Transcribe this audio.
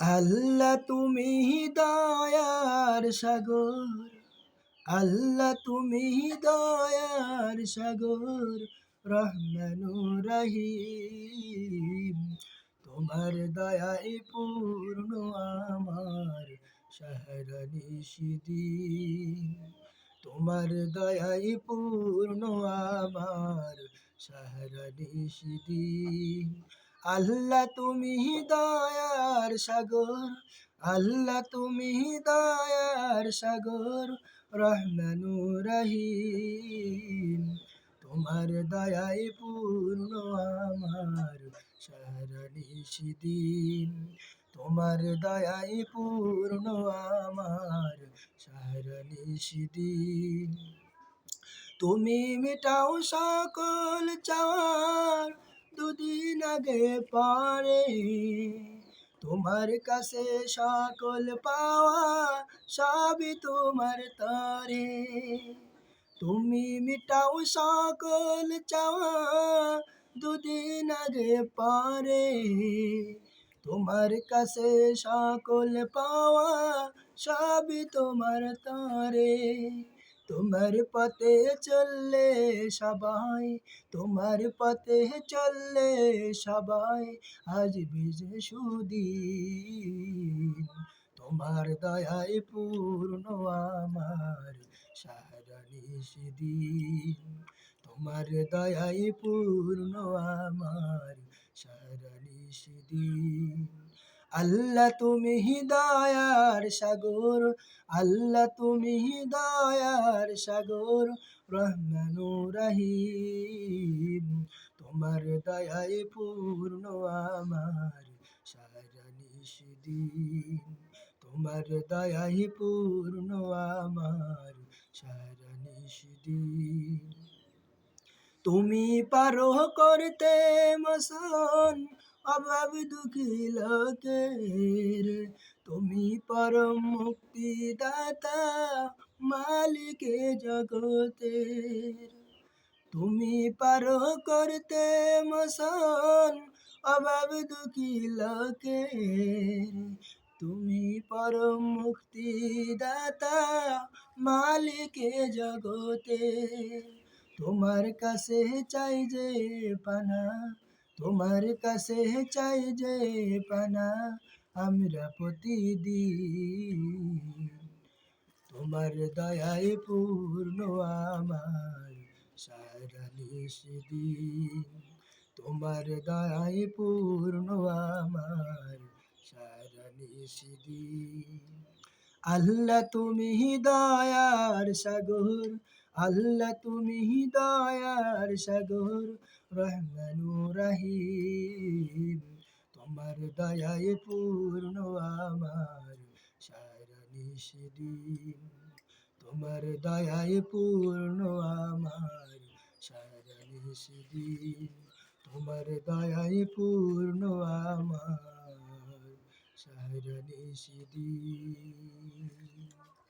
আল্লাহ তুমি দয়ার সাগর, আল্লাহ তুমি দয়ার সাগর, রহমানু রহিম। তোমার দয়ায় পূর্ণ আমার শহরনি সিদিন তোমার দয়ায় পূর্ণ আমার শহরনি সিদিন আল্লাহ তুমি দয়ার সাগর, আল্লাহ তুমি দয়ার সাগর রহমানু রহিম তোমার দয়ায় পূর্ণ আমার সারানি সিদিন। তোমার দয়ায় পূর্ণ আমার সারানি সিদিন। তুমি মিটাও সকল চাওয়ার দুদিন আগে পারে। তোমার কাছে সকল পাওয়া সবই তোমার তরে। তুমি মিটাও সকল চাওয়া দুদিন আগে পারে। তোমার কাছে সকল পাওয়া সবই তোমার তরে। তোমার পথে চললে সবাই, তোমার পথে চললে সবাই, আজ বিজে সুদিন। তোমার দয়ায় পূর্ণ আমার সারানি সেদিন তোমার দয়ায় পূর্ণ আমার সারানি সেদিন আল্লাহ তুমি দয়ার সাগর, আল্লাহ তুমি দয়ার সাগর, রহমানু রহিম। তোমার দয়ায় পূর্ণ আমার সেদিন তোমার দয়ায় পূর্ণ আমার সেদিন তুমি পারো করতে মসন অভাব দুঃখী লোকের। তুমি পরম মুক্তিদাতা, মালিকে জগতের। তুমি পারো করতে মসন অভাব দুঃখী লোকের। তুমি পরম মুক্তিদাতা, মালিকে জগতের। তোমার কাছে চাই যে পানা তোমার কাছে চাই যে পানা আমরা প্রতিদিন তোমার দয়ায় পূর্ণ আমার সারা নিষদিন তোমার দয়ায় পূর্ণ আমার সারা নিষদিন আল্লাহ তুমি দয়ার সাগর আল্লাহ তুমি দয়ার সাগর, রহমানু রহিম। তোমার দয়ায় পূর্ণ আমার সারা নিষদিন তোমার দয়ায় পূর্ণ আমার সারা নিষদিন তোমার দয়ায় পূর্ণ আমার সারা নিষদিন